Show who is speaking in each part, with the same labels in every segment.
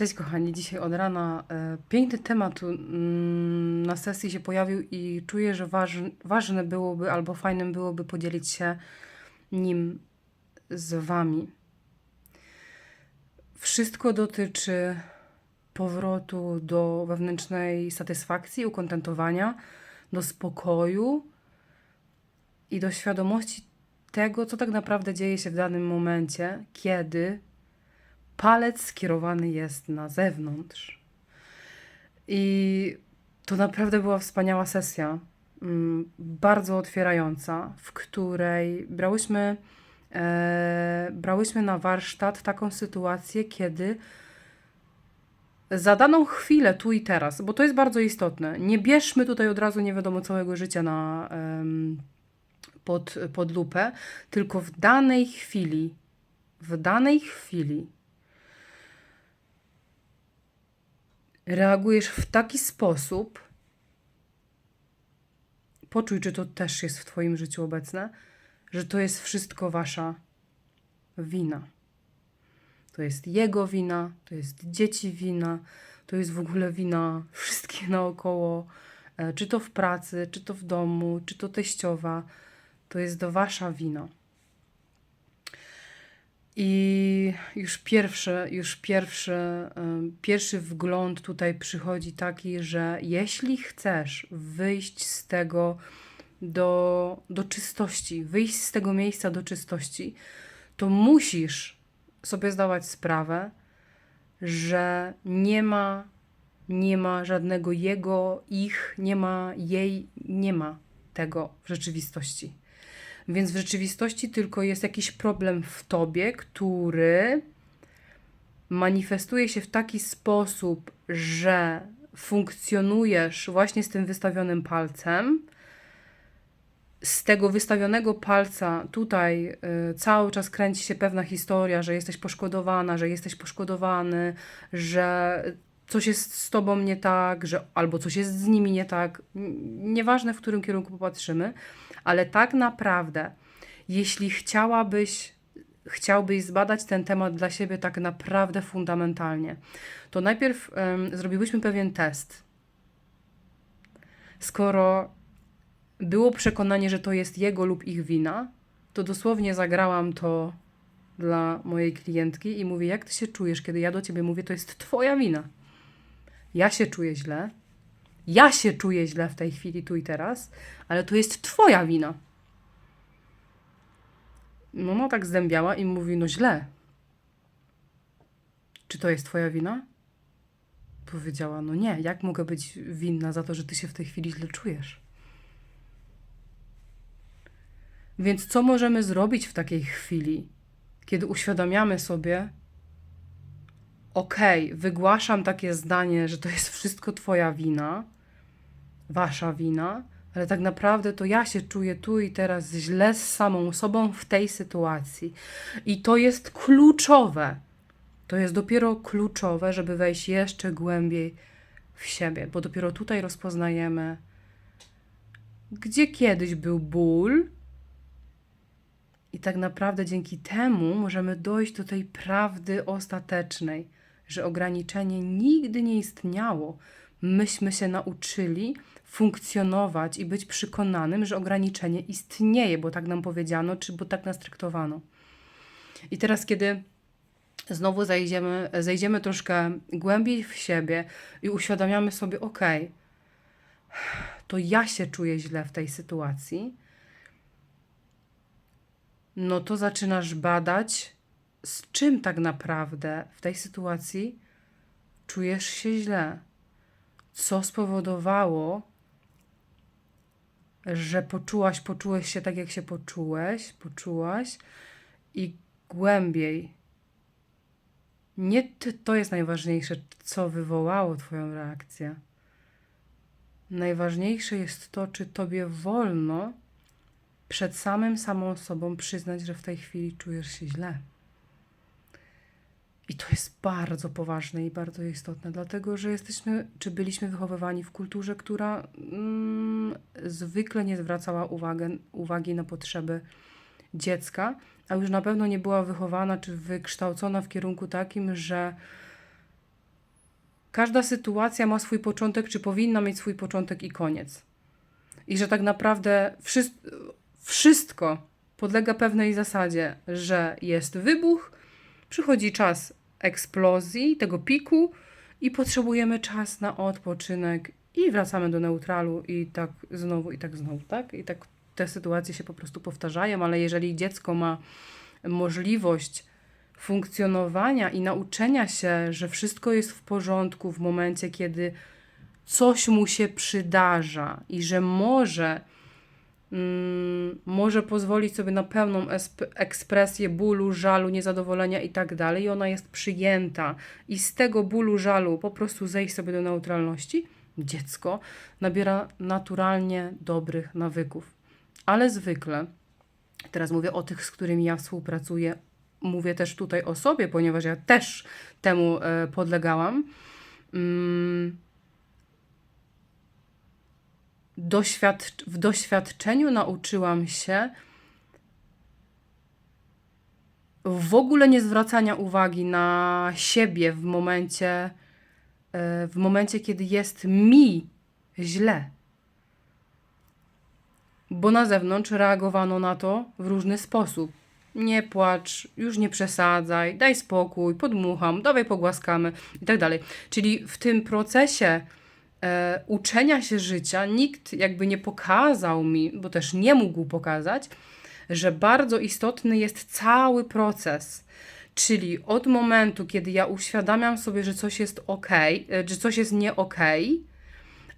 Speaker 1: Cześć kochani, dzisiaj od rana e, piękny temat mm, na sesji się pojawił i czuję, że waż, ważne byłoby albo fajnym byłoby podzielić się nim z wami. Wszystko dotyczy powrotu do wewnętrznej satysfakcji, ukontentowania, do spokoju i do świadomości tego, co tak naprawdę dzieje się w danym momencie, kiedy palec skierowany jest na zewnątrz. I to naprawdę była wspaniała sesja, mm, bardzo otwierająca, w której brałyśmy, e, brałyśmy na warsztat taką sytuację, kiedy za daną chwilę, tu i teraz, bo to jest bardzo istotne, nie bierzmy tutaj od razu nie wiadomo całego życia na, pod, pod lupę, tylko w danej chwili, w danej chwili reagujesz w taki sposób, poczuj, czy to też jest w Twoim życiu obecne, że to jest wszystko Wasza wina. To jest jego wina, to jest dzieci wina, to jest w ogóle wina wszystkich naokoło, e, czy to w pracy, czy to w domu, czy to teściowa. To jest Wasza wina. I już pierwszy, już pierwszy, pierwszy wgląd tutaj przychodzi taki, że jeśli chcesz wyjść z tego do, do czystości, wyjść z tego miejsca do czystości, to musisz sobie zdawać sprawę, że nie ma, nie ma żadnego jego, ich, nie ma jej, nie ma tego w rzeczywistości. Więc w rzeczywistości tylko jest jakiś problem w tobie, który manifestuje się w taki sposób, że funkcjonujesz właśnie z tym wystawionym palcem. Z tego wystawionego palca tutaj y, cały czas kręci się pewna historia, że jesteś poszkodowana, że jesteś poszkodowany, że coś jest z tobą nie tak, że albo coś jest z nimi nie tak. Nieważne, w którym kierunku popatrzymy, ale tak naprawdę, jeśli chciałabyś, chciałbyś zbadać ten temat dla siebie tak naprawdę fundamentalnie, to najpierw um, zrobiłyśmy pewien test. Skoro było przekonanie, że to jest jego lub ich wina, to dosłownie zagrałam to dla mojej klientki i mówię, jak ty się czujesz, kiedy ja do ciebie mówię, to jest twoja wina. Ja się czuję źle, ja się czuję źle w tej chwili, tu i teraz, ale to jest Twoja wina. Mama tak zdębiała i mówi: No źle. Czy to jest Twoja wina? Powiedziała: No nie, jak mogę być winna za to, że Ty się w tej chwili źle czujesz? Więc co możemy zrobić w takiej chwili, kiedy uświadamiamy sobie, okej, okay, wygłaszam takie zdanie, że to jest wszystko Twoja wina, Wasza wina, ale tak naprawdę to ja się czuję tu i teraz źle z samą sobą w tej sytuacji. I to jest kluczowe. To jest dopiero kluczowe, żeby wejść jeszcze głębiej w siebie, bo dopiero tutaj rozpoznajemy, gdzie kiedyś był ból, i tak naprawdę dzięki temu możemy dojść do tej prawdy ostatecznej że ograniczenie nigdy nie istniało. Myśmy się nauczyli funkcjonować i być przekonanym, że ograniczenie istnieje, bo tak nam powiedziano, czy bo tak nas traktowano. I teraz, kiedy znowu zejdziemy, zejdziemy troszkę głębiej w siebie i uświadamiamy sobie, ok, to ja się czuję źle w tej sytuacji, no to zaczynasz badać z czym tak naprawdę w tej sytuacji czujesz się źle? Co spowodowało, że poczułaś, poczułeś się tak, jak się poczułeś, poczułaś i głębiej. Nie to jest najważniejsze, co wywołało Twoją reakcję. Najważniejsze jest to, czy Tobie wolno przed samym samą sobą przyznać, że w tej chwili czujesz się źle. I to jest bardzo poważne i bardzo istotne, dlatego że jesteśmy, czy byliśmy wychowywani w kulturze, która mm, zwykle nie zwracała uwagę, uwagi na potrzeby dziecka, a już na pewno nie była wychowana czy wykształcona w kierunku takim, że każda sytuacja ma swój początek, czy powinna mieć swój początek i koniec. I że tak naprawdę wszystko, podlega pewnej zasadzie, że jest wybuch, przychodzi czas eksplozji, tego piku i potrzebujemy czas na odpoczynek i wracamy do neutralu i tak znowu, i tak znowu, tak? I tak te sytuacje się po prostu powtarzają, ale jeżeli dziecko ma możliwość funkcjonowania i nauczenia się, że wszystko jest w porządku w momencie, kiedy coś mu się przydarza i że może, może pozwolić sobie na pełną ekspresję bólu, żalu, niezadowolenia i tak dalej, i ona jest przyjęta, i z tego bólu, żalu po prostu zejść sobie do neutralności, dziecko nabiera naturalnie dobrych nawyków. Ale zwykle, teraz mówię o tych, z którymi ja współpracuję, mówię też tutaj o sobie, ponieważ ja też temu e, podlegałam. Mm, doświadcz- w doświadczeniu nauczyłam się w ogóle nie zwracania uwagi na siebie w momencie, e, w momencie, kiedy jest mi źle. Bo na zewnątrz reagowano na to w różny sposób. Nie płacz, już nie przesadzaj, daj spokój, podmucham, dawaj pogłaskamy i tak dalej. Czyli w tym procesie e, uczenia się życia nikt jakby nie pokazał mi, bo też nie mógł pokazać, że bardzo istotny jest cały proces. Czyli od momentu, kiedy ja uświadamiam sobie, że coś jest ok, że coś jest nie ok,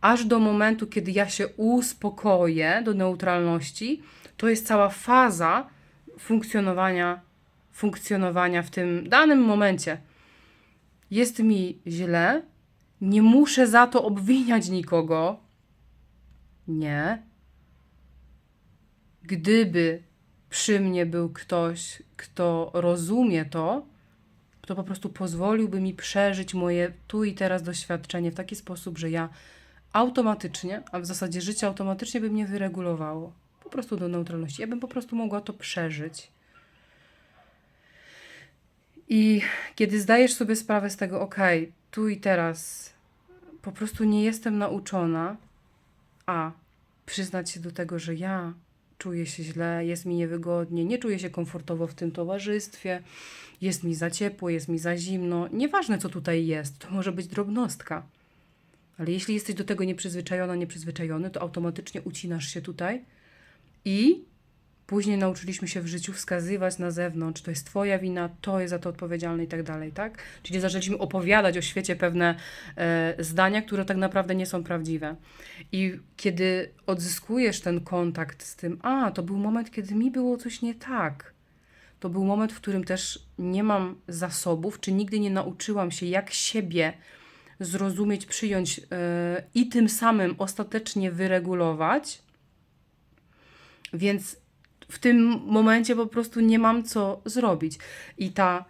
Speaker 1: aż do momentu, kiedy ja się uspokoję do neutralności, to jest cała faza funkcjonowania, funkcjonowania w tym danym momencie. Jest mi źle, nie muszę za to obwiniać nikogo. Nie. Gdyby przy mnie był ktoś, kto rozumie to, to po prostu pozwoliłby mi przeżyć moje tu i teraz doświadczenie w taki sposób, że ja automatycznie, a w zasadzie życie automatycznie by mnie wyregulowało. Po prostu do neutralności. Ja bym po prostu mogła to przeżyć. I kiedy zdajesz sobie sprawę z tego, ok, tu i teraz po prostu nie jestem nauczona, a przyznać się do tego, że ja czuję się źle, jest mi niewygodnie, nie czuję się komfortowo w tym towarzystwie, jest mi za ciepło, jest mi za zimno. Nieważne, co tutaj jest, to może być drobnostka. Ale jeśli jesteś do tego nieprzyzwyczajona, nieprzyzwyczajony, to automatycznie ucinasz się tutaj i później nauczyliśmy się w życiu wskazywać na zewnątrz, to jest twoja wina, to jest za to odpowiedzialne i tak dalej, tak? Czyli zaczęliśmy opowiadać o świecie pewne e, zdania, które tak naprawdę nie są prawdziwe. I kiedy odzyskujesz ten kontakt z tym, a, to był moment, kiedy mi było coś nie tak. To był moment, w którym też nie mam zasobów, czy nigdy nie nauczyłam się, jak siebie zrozumieć, przyjąć yy, i tym samym ostatecznie wyregulować. Więc w tym momencie po prostu nie mam co zrobić. I ta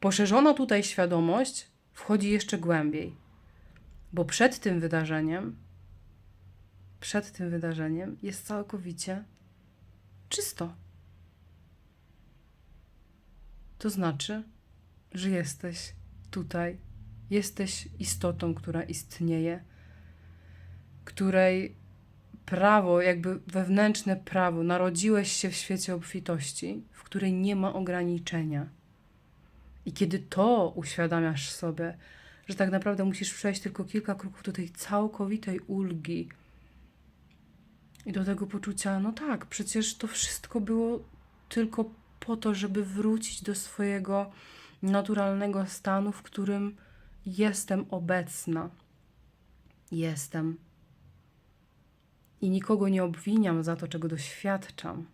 Speaker 1: poszerzona tutaj świadomość wchodzi jeszcze głębiej. Bo przed tym wydarzeniem, przed tym wydarzeniem jest całkowicie czysto. To znaczy, że jesteś tutaj Jesteś istotą, która istnieje, której prawo, jakby wewnętrzne prawo, narodziłeś się w świecie obfitości, w której nie ma ograniczenia. I kiedy to uświadamiasz sobie, że tak naprawdę musisz przejść tylko kilka kroków do tej całkowitej ulgi i do tego poczucia, no tak, przecież to wszystko było tylko po to, żeby wrócić do swojego naturalnego stanu, w którym Jestem obecna. Jestem. I nikogo nie obwiniam za to, czego doświadczam.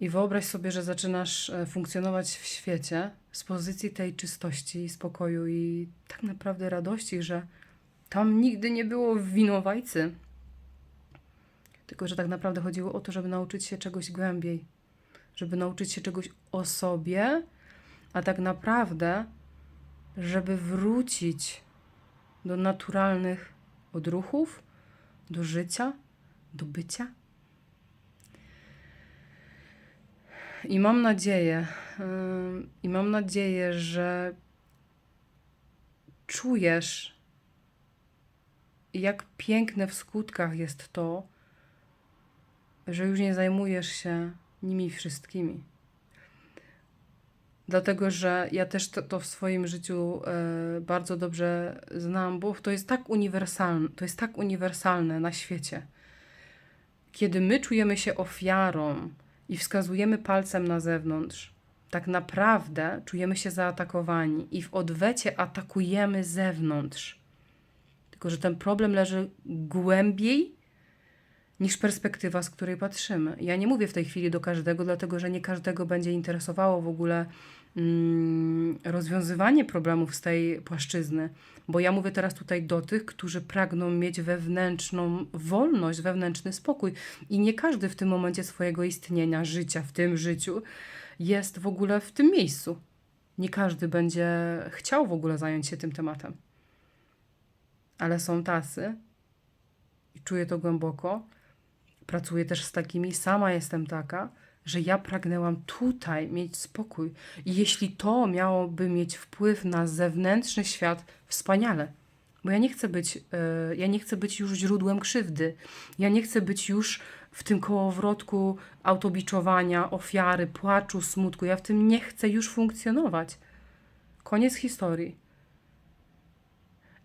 Speaker 1: I wyobraź sobie, że zaczynasz e, funkcjonować w świecie z pozycji tej czystości, spokoju i tak naprawdę radości, że tam nigdy nie było winowajcy. Tylko, że tak naprawdę chodziło o to, żeby nauczyć się czegoś głębiej, żeby nauczyć się czegoś o sobie, a tak naprawdę, żeby wrócić do naturalnych odruchów, do życia, do bycia. I mam nadzieję, ym, i mam nadzieję, że czujesz, jak piękne w skutkach jest to, że już nie zajmujesz się nimi wszystkimi. Dlatego, że ja też to, to w swoim życiu e, bardzo dobrze znam, bo to jest tak uniwersalne, to jest tak uniwersalne na świecie. Kiedy my czujemy się ofiarą i wskazujemy palcem na zewnątrz, tak naprawdę czujemy się zaatakowani i w odwecie atakujemy zewnątrz. Tylko, że ten problem leży głębiej niż perspektywa, z której patrzymy. Ja nie mówię w tej chwili do każdego, dlatego że nie każdego będzie interesowało w ogóle mm, rozwiązywanie problemów z tej płaszczyzny, bo ja mówię teraz tutaj do tych, którzy pragną mieć wewnętrzną wolność, wewnętrzny spokój i nie każdy w tym momencie swojego istnienia, życia, w tym życiu jest w ogóle w tym miejscu. Nie każdy będzie chciał w ogóle zająć się tym tematem. Ale są tacy, i czuję to głęboko, pracuję też z takimi, sama jestem taka, że ja pragnęłam tutaj mieć spokój. I jeśli to miałoby mieć wpływ na zewnętrzny świat, wspaniale. Bo ja nie chcę być, yy, ja nie chcę być już źródłem krzywdy. Ja nie chcę być już w tym kołowrotku autobiczowania, ofiary, płaczu, smutku. Ja w tym nie chcę już funkcjonować. Koniec historii.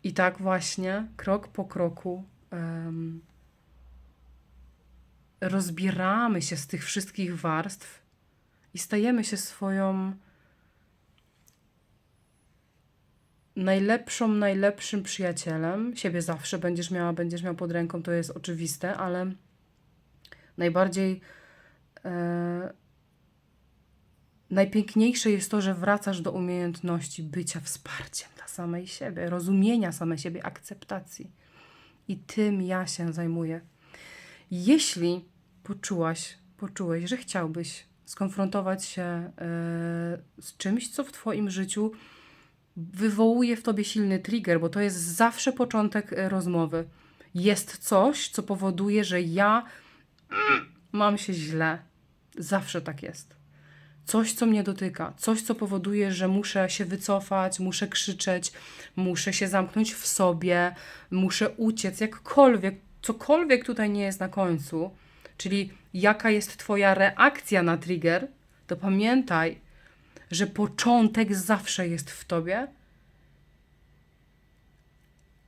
Speaker 1: I tak właśnie, krok po kroku, em, rozbieramy się z tych wszystkich warstw i stajemy się swoją najlepszą, najlepszym przyjacielem. Siebie zawsze będziesz miała, będziesz miał pod ręką, to jest oczywiste, ale najbardziej e, najpiękniejsze jest to, że wracasz do umiejętności bycia wsparciem dla samej siebie, rozumienia samej siebie, akceptacji. I tym ja się zajmuję. Jeśli poczułaś, poczułeś, że chciałbyś skonfrontować się e, z czymś, co w Twoim życiu wywołuje w Tobie silny trigger, bo to jest zawsze początek e, rozmowy. Jest coś, co powoduje, że ja mam się źle. Zawsze tak jest. Coś, co mnie dotyka, coś, co powoduje, że muszę się wycofać, muszę krzyczeć, muszę się zamknąć w sobie, muszę uciec, jakkolwiek, cokolwiek tutaj nie jest na końcu, czyli jaka jest Twoja reakcja na trigger, to pamiętaj, że początek zawsze jest w Tobie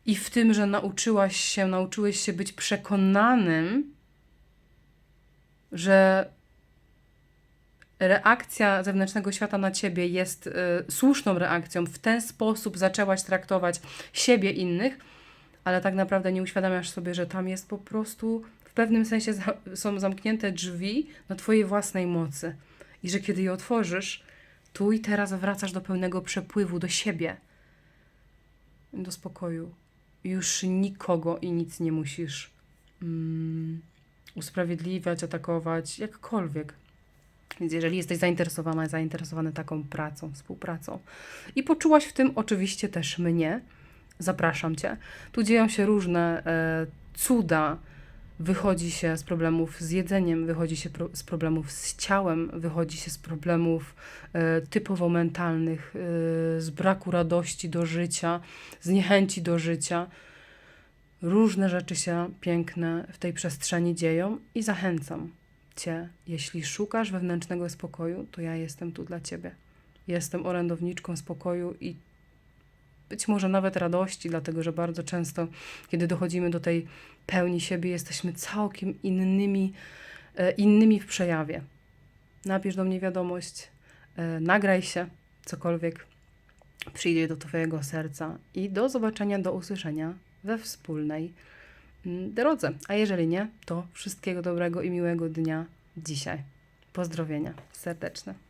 Speaker 1: i w tym, że nauczyłaś się, nauczyłeś się być przekonanym, że reakcja zewnętrznego świata na ciebie jest y, słuszną reakcją, w ten sposób zaczęłaś traktować siebie, innych, ale tak naprawdę nie uświadamiasz sobie, że tam jest po prostu w pewnym sensie za, są zamknięte drzwi na twojej własnej mocy. I że kiedy je otworzysz, tu i teraz wracasz do pełnego przepływu, do siebie, do spokoju. Już nikogo i nic nie musisz mm, usprawiedliwiać, atakować, jakkolwiek. Więc jeżeli jesteś zainteresowana, zainteresowany taką pracą, współpracą i poczułaś w tym oczywiście też mnie, zapraszam Cię. Tu dzieją się różne e, cuda. Wychodzi się z problemów z jedzeniem, wychodzi się pro, z problemów z ciałem, wychodzi się z problemów e, typowo mentalnych, e, z braku radości do życia, z niechęci do życia. Różne rzeczy się piękne w tej przestrzeni dzieją i zachęcam Cię, jeśli szukasz wewnętrznego spokoju, to ja jestem tu dla Ciebie. Jestem orędowniczką spokoju i być może nawet radości, dlatego że bardzo często, kiedy dochodzimy do tej pełni siebie, jesteśmy całkiem innymi, e, innymi w przejawie. Napisz do mnie wiadomość, e, nagraj się, cokolwiek przyjdzie do Twojego serca i do zobaczenia, do usłyszenia we wspólnej mm, drodze. A jeżeli nie, to wszystkiego dobrego i miłego dnia dzisiaj. Pozdrowienia serdeczne.